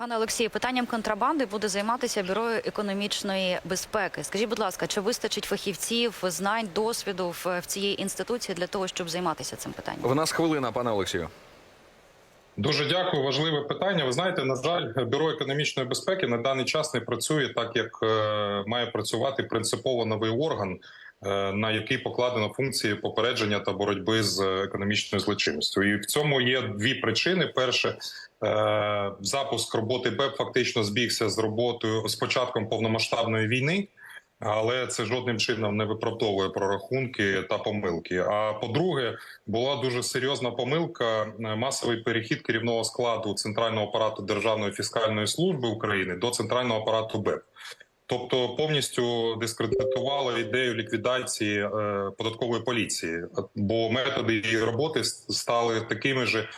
Пане Олексію, питанням контрабанди буде займатися бюро економічної безпеки. Скажіть, будь ласка, чи вистачить фахівців, знань, досвіду в, цієї інституції для того, щоб займатися цим питанням? В нас хвилина, пане Олексію. Дуже дякую. Важливе питання. Ви знаєте, на жаль, бюро економічної безпеки на даний час не працює так, як е, має працювати принципово новий орган, на який покладено функції попередження та боротьби з економічною злочинністю. І в цьому є дві причини: перше. е, Запуск роботи БЕП фактично збігся з роботою з початком повномасштабної війни, але це жодним чином не виправдовує прорахунки та помилки. А по-друге, була дуже серйозна помилка е, масовий перехід керівного складу центрального апарату Державної фіскальної служби України до центрального апарату БЕП. Тобто повністю дискредитувала ідею ліквідації е, податкової поліції, бо методи її роботи стали такими ж,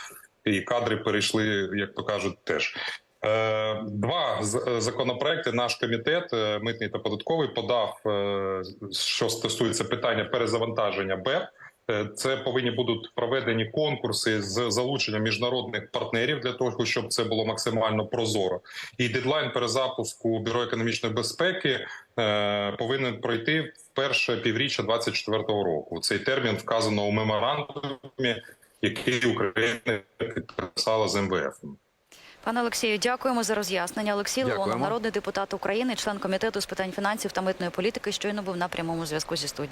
і кадри перейшли, як то кажуть, теж. Е, Два е, законопроекти наш комітет митний та податковий подав, що стосується питання перезавантаження БЕП. Е, Це повинні будуть проведені конкурси з залученням міжнародних партнерів для того, щоб це було максимально прозоро. І дедлайн перезапуску бюро економічної безпеки е, повинен пройти в перше півріччя 2024 року. Цей термін вказано у меморандумі, який Україна підписала з МВФ. Пане Олексію, дякуємо за роз'яснення. Олексій Леонов, народний депутат України, член комітету з питань фінансів та митної політики, щойно був на прямому зв'язку зі студією.